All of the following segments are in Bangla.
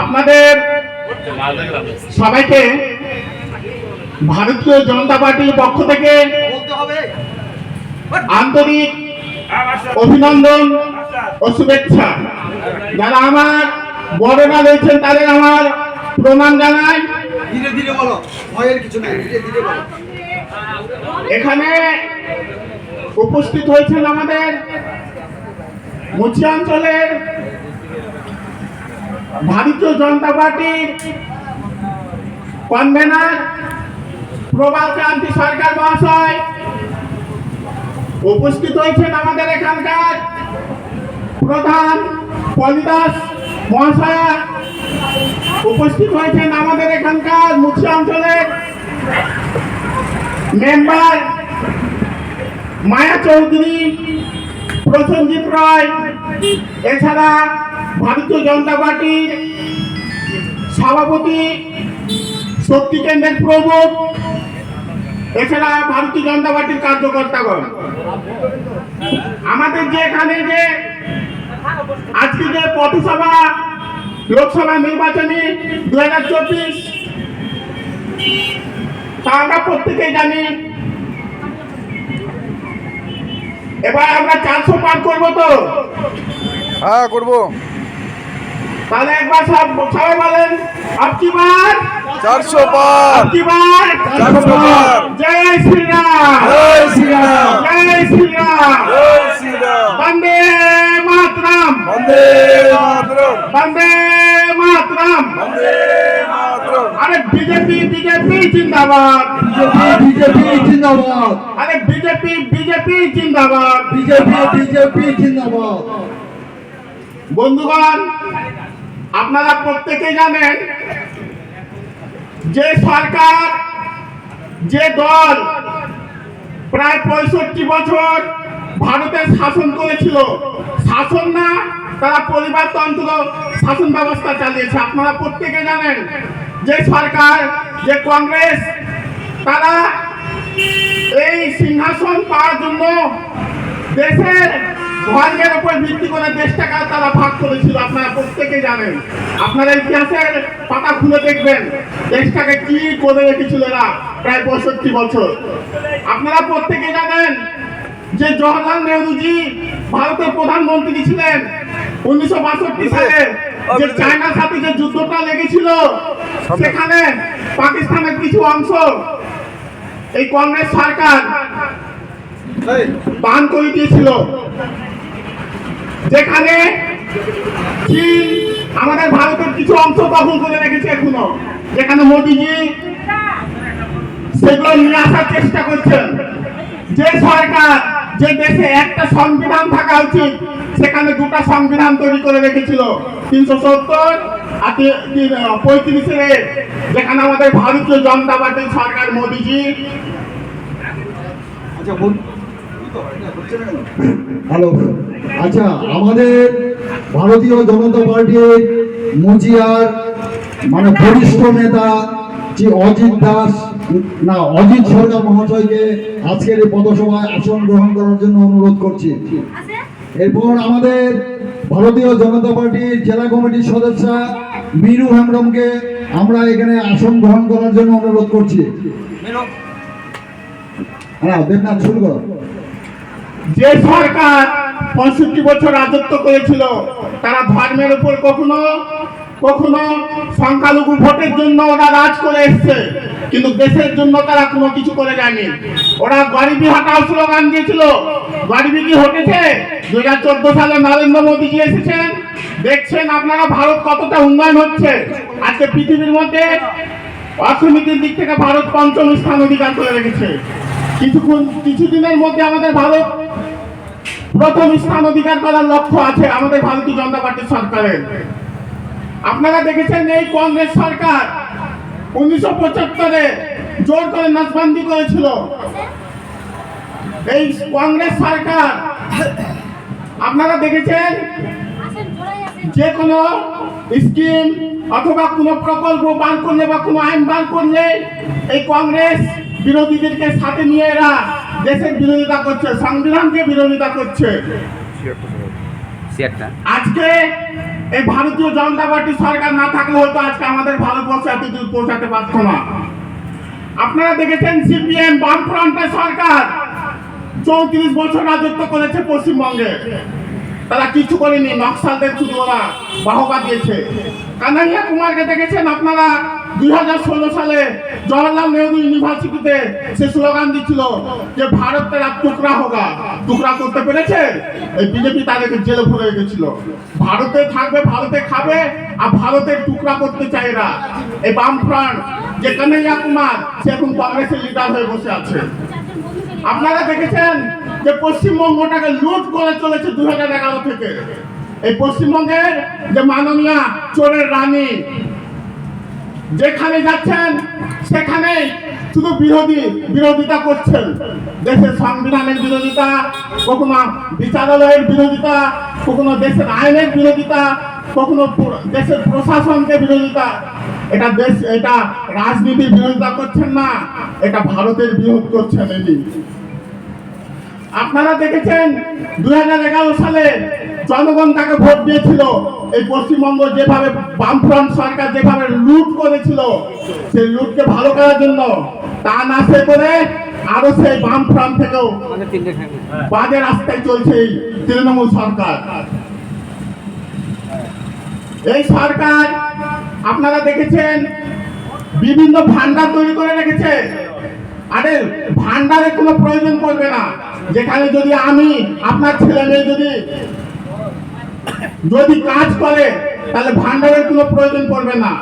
আপনাদের সবাইকে ভারতীয় জনতা পার্টির পক্ষ থেকে আন্তরিক অভিনন্দন ও শুভেচ্ছা। যারা আমার বড়রা রয়েছেন তাদের আমার প্রণাম জানাই। ধীরে ধীরে বলো ভয়ের কিছু নাই ধীরে ধীরে বলো। এখানে উপস্থিত হয়েছেন আমাদের মুচি অঞ্চলের ভারতীয় জনতা পার্টির কনভেনার প্রবাল ক্রান্তি সরকার মহাশয় উপস্থিত হয়েছেন আমাদের এখানকার প্রধান পলিদাস মহাশয়া। উপস্থিত হয়েছেন আমাদের এখানকার মুচি অঞ্চলের মেম্বার মায়া চৌধুরী, প্রসেনজিৎ রায়, এছাড়া ভারতীয় জনতা পার্টির সভাপতি শক্তি কেন্দ্রের প্রমুখ, এছাড়া ভারতীয় জনতা পার্টির কার্যকর্তাগণ। আমাদের যে এখানে যে আজকে যে পথসভা, লোকসভা নির্বাচনী দু হাজার চব্বিশ, তা আমরা প্রত্যেকেই জানি। এবার আমরা চারশো পার করব তো? হ্যাঁ করব। তাহলে একবার সব সবাই বলেন আপকি বার? চারশো পার আপকি বার? চারশো পার জয় শ্রীরাম। জয় শ্রীরাম। জয় শ্রীরাম। জয় শ্রীরাম। বন্দে মাতরম। বন্দে মাতরম। বন্দে মাতরম। বন্দে মাতরম। আরে বিজেপি বিজেপি জিন্দাবাদ। বিজেপি জিন্দাবাদ। আরে বিজেপি বিজেপি জিন্দাবাদ। বিজেপি বিজেপি জিন্দাবাদ। বন্ধুগণ আপনারা প্রত্যেকেই জানেন যে সরকার, যে দল প্রায় পঁয়ষট্টি বছর ভারতের শাসন করেছিল, শাসন না, তারা পরিবারতন্ত্র শাসন ব্যবস্থা চালিয়েছে। আপনারা প্রত্যেকে জানেন যে সরকার, যে কংগ্রেস, তারা এই সিংহাসন পাওয়ার জন্য দেশের ধর্মের উপর ভিত্তি করে দেশটাকে তারা ভাগ করেছিল আপনারা প্রত্যেকে জানেন। আপনারা ইতিহাসের পাতা খুলে দেখবেন দেশটাকে কি করে রেখেছিল এরা প্রায় পঁয়ষট্টি বছর। আপনারা প্রত্যেকে জানেন যে জওয়াহরলাল নেহরুজি ভারতের প্রধানমন্ত্রী ছিলেন উনিশশো বাষট্টি সালে। যে চায়নার সাথে যে যুদ্ধটা লেগেছিল সেখানে পাকিস্তানের কিছু অংশ এই কংগ্রেস সরকার দান করে দিয়েছিল। যেখানে চীন, আমাদের ভারতের কিছু অংশ দখল করে রেখেছে এখনও। যেখানে মোদিজি সেগুলো নিয়ে আসার চেষ্টা করছেন। যে সরকার, যে দেশে একটা সংবিধান থাকা উচিত, সেখানে দুটো সংবিধান তৈরি করে রেখেছিল। তিনশো সত্তর আর পঁয়ত্রিশে, যেখানে আমাদের ভারতীয় জনতা পার্টির সরকার মোদিজি। আচ্ছা হ্যালো। আচ্ছা আমাদের ভারতীয় জনতা পার্টির মুজিয়ার মানে বরিষ্ঠ নেতা যে অজিত দাস না অজিত সরকার মহাশয়কে আজকের এই পথসভায় আসন গ্রহণ করার জন্য অনুরোধ করছি। এরপর আমাদের ভারতীয় জনতা পার্টির জেলা কমিটির সদস্য মিনু হেমব্রমকে আমরা এখানে আসন গ্রহণ করার জন্য অনুরোধ করছি। হ্যাঁ দেবনাথ শুরু করো। যে সরকার পঁয়ষট্টি বছর রাজত্ব করেছিল। তারা ধর্মের উপর কখনো কখনো সংখ্যালঘু ভোটের জন্য ওরা রাজ করে এসছে। কিন্তু দেশের জন্য তারা কোনো কিছু করে যায়নি। ওরা গরিবি হটাও স্লোগান দিয়েছিল। গরিবি কি হটেছে? দু হাজার চোদ্দ সালে নরেন্দ্র মোদীজি এসেছেন। দেখছেন আপনারা ভারত কতটা উন্নয়ন হচ্ছে। আজকে পৃথিবীর মধ্যে অর্থনীতির দিক থেকে ভারত পঞ্চম স্থান অধিকার করে রেখেছে। কিছুক্ষণ, কিছুদিনের মধ্যে আমাদের ভারত প্রথম স্থান অধিকার করার লক্ষ্য আছে আমাদের ভারতীয় জনতা পার্টির সরকারের। আপনারা দেখেছেন এই কংগ্রেস সরকার উনিশশো পঁচাত্তরে জোর করে নাচবন্দি করেছিল। এই কংগ্রেস সরকার, আপনারা দেখেছেন যে কোনো স্কিম অথবা কোনো প্রকল্প বার করলে বা কোনো আইন বার করলে এই কংগ্রেস বিরোধীদেরকে সাথে নিয়ে এরা দেশের বিরোধিতা করছে সংবিধানকে বিরোধিতা করছে। আজকে এই ভারতীয় জনতা পার্টি সরকার না থাকলে হয়তো আজকে আমাদের ভারতবর্ষে এত দূর পৌঁছাতে পারতো না। আপনারা দেখেছেন সিপিএম বামফ্রন্টের সরকার চৌত্রিশ বছর রাজত্ব করেছে পশ্চিমবঙ্গে। তারা কিছু করেনি নকশালদের শুধু ওরা বাহবা দিয়েছে। কানাইয়া কুমারকে দেখেছেন আপনারা? দুই হাজার ষোলো সালে জওয়াহরলাল নেহরু ইউনিভার্সিটিতে সে স্লোগান দিচ্ছিল যে ভারত তেরা টুকরা হোগা। টুকরা করতে পেরেছে? এই বিজেপি তাদেরকে জেলে ভরে রেখেছিল। ভারতে থাকবে, ভারতে খাবে, আর ভারতের টুকরা করতে চায় না এই বামফ্রন্ট, যে কানাইয়া কুমার, সে এখন কংগ্রেসের লিডার হয়ে বসে আছে। আপনারা দেখেছেন যে পশ্চিমবঙ্গটাকে লুট করে চলেছে দু হাজার এগারো থেকে। এই পশ্চিমবঙ্গের যে মাননীয় চোরের রানী যেখানে যাচ্ছেন সেখানে শুধু বিরোধী বিরোধিতা করছেন। দেশের সংবিধানের বিরোধিতা, কখনো বিচারালয়ের বিরোধিতা, কখনো দেশের আইনের বিরোধিতা, কখনো দেশের প্রশাসনকে বিরোধিতা। এটা দেশ, এটা রাজনীতির বিরোধিতা করছেন না, এটা ভারতের বিরোধ করছেন এটি। আপনারা দেখেছেন দু হাজার এগারো সালে জনগণ তাকে ভোট দিয়েছিল। এই পশ্চিমবঙ্গ যেভাবে বামফ্রন্ট সরকার যেভাবে লুট করেছিল, সেই লুটকে ভালো করার জন্য তা না সে করে আরও সেই বামফ্রন্ট থেকেও বাজে রাস্তায় চলছে এই তৃণমূল সরকার। এই সরকার, আপনারা দেখেছেন, বিভিন্ন ভান্ডার তৈরি করে রেখেছে। আরে ভান্ডারের কোনো প্রয়োজন পড়বে না। যেখানে যদি আমি, আপনার ছেলে মেয়ে যদি যদি কাজ করে, তাহলে ভান্ডারের কোনো প্রয়োজন পড়বে না।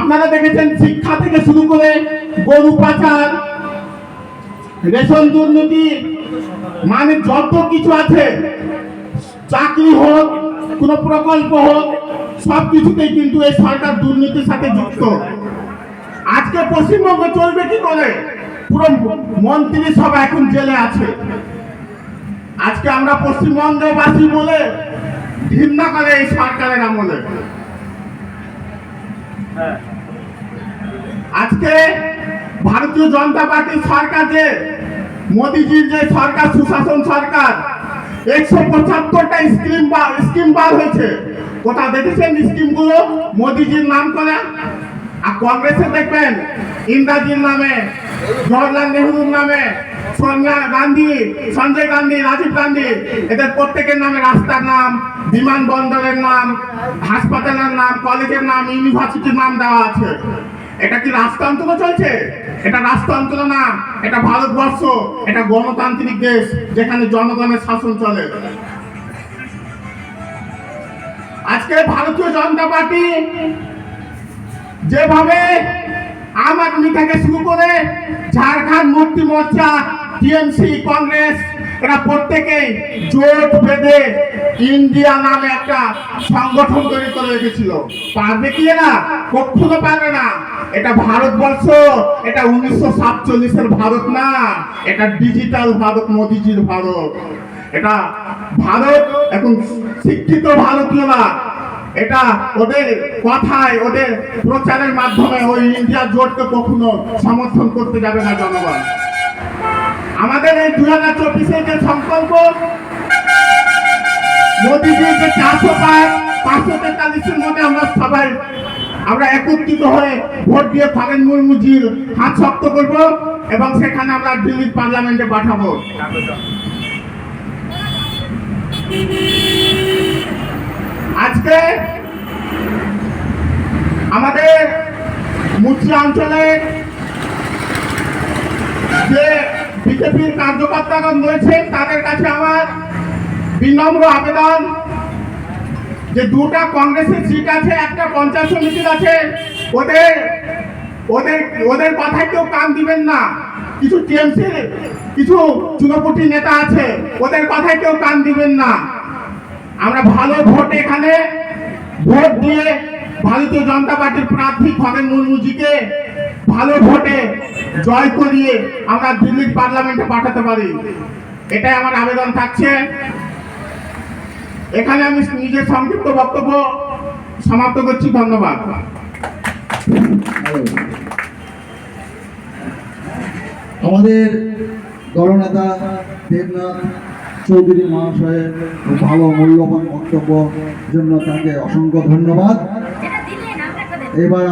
আপনারা দেখেছেন শিক্ষা থেকে শুরু করে গরু পাচার, রেশন দুর্নীতি মানে যত কিছু আছে, চাকরি হোক, কোন প্রকল্প হোক, সব কিছুতেই কিন্তু এই সরকার দুর্নীতির সাথে যুক্ত। আজকে পশ্চিমবঙ্গ চলবে কি করে? পুরো মন্ত্রী সব এখন জেলে আছে। আজকে আমরা পশ্চিমবঙ্গবাসী বলে করে এই সরকারের আমলে। আজকে ভারতীয় জনতা পার্টির সরকার যে, মোদিজির যে সরকার, সুশাসন সরকার, একশো পঁচাত্তরটা স্কিম বার স্কিম বার হয়েছে। কোথাও দেখেছেন স্কিমগুলো? মোদিজির নাম করে? কংগ্রেসে দেখবেন ইন্দ্রাজির নামে জওয়াহরলাল নেহরুর নামে, সোনিয়া গান্ধী, সঞ্জয় গান্ধী, রাজীব গান্ধী, এদের প্রত্যেকের নামে রাস্তার নাম, বিমানবন্দরের নাম, হাসপাতালের নাম, কলেজের নাম, ইউনিভার্সিটির নাম দেওয়া আছে। এটা কি রাষ্ট্রযন্ত্র চলছে? এটা রাষ্ট্রযন্ত্র না, এটা ভারতবর্ষ, এটা গণতান্ত্রিক দেশ যেখানে জনগণের শাসন চলে। আজকে ভারতীয় জনতা পার্টি যেভাবে আম আদমি থেকে শুরু করে ঝাড়খণ্ড মুক্তি মোর্চা, টিএমসি, কংগ্রেস, এরা প্রত্যেকেই জোট বেঁধে ইন্ডিয়া নামে একটা সংগঠন তৈরি করে রেখেছিল। পারবে কি না কখনো পারবে না। এটা ভারতবর্ষ, এটা উনিশশো সাতচল্লিশের ভারত না, এটা ডিজিটাল ভারত, মোদিজির ভারত। এটা ভারত, এখন শিক্ষিত ভারতীয়রা এটা ওদের কথায়, ওদের প্রচারের মাধ্যমে ওই ইন্ডিয়া জোটকে কখনো সমর্থন করতে যাবে না জনগণ। আমাদের এই দুই হাজার চব্বিশের যে সংকল্প, মোদীজির যে চারশো পাঁচ পাঁচশো তেতাল্লিশের মধ্যে আমরা সবাই, আমরা একত্রিত হয়ে ভোট দিয়ে ফাগেন মুরমুজির হাত শক্ত করব এবং সেখানে আমরা দিল্লির পার্লামেন্টে পাঠাবো। আজকে আমাদের মুচি অঞ্চলে যে বিজেপির কার্যকর্তাগণ রয়েছেন, তাদের কাছে আমার বিনম্র আবেদন যে দুটা কংগ্রেসের সিট আছে, একটা পঞ্চায়েত সমিতির আছে, ওদের ওদের ওদের কথায় কেউ কান দিবেন না। কিছু টিএমসি কিছু চুনপটি নেতা আছে, ওদের কথায় কেউ কান দিবেন না। আমরা ভালো ভোট এখানে। ভোট দিয়ে ভারতীয় জনতা পার্টির প্রার্থী খগেন মুর্মুজিকে ভালো ভোটে জয় করিয়ে আমরা দিল্লির পার্লামেন্টে পাঠাতে পারি। এটাই আমার আবেদন থাকছে। এখানে আমি নিজের সংক্ষিপ্ত বক্তব্য সমাপ্ত করছি। ধন্যবাদ। আমাদের দলনেতা দেবনাথ চৌধুরী মহাশয়ের ভালো মূল্যবান বক্তব্য জন্য তাকে অসংখ্য ধন্যবাদ। এবার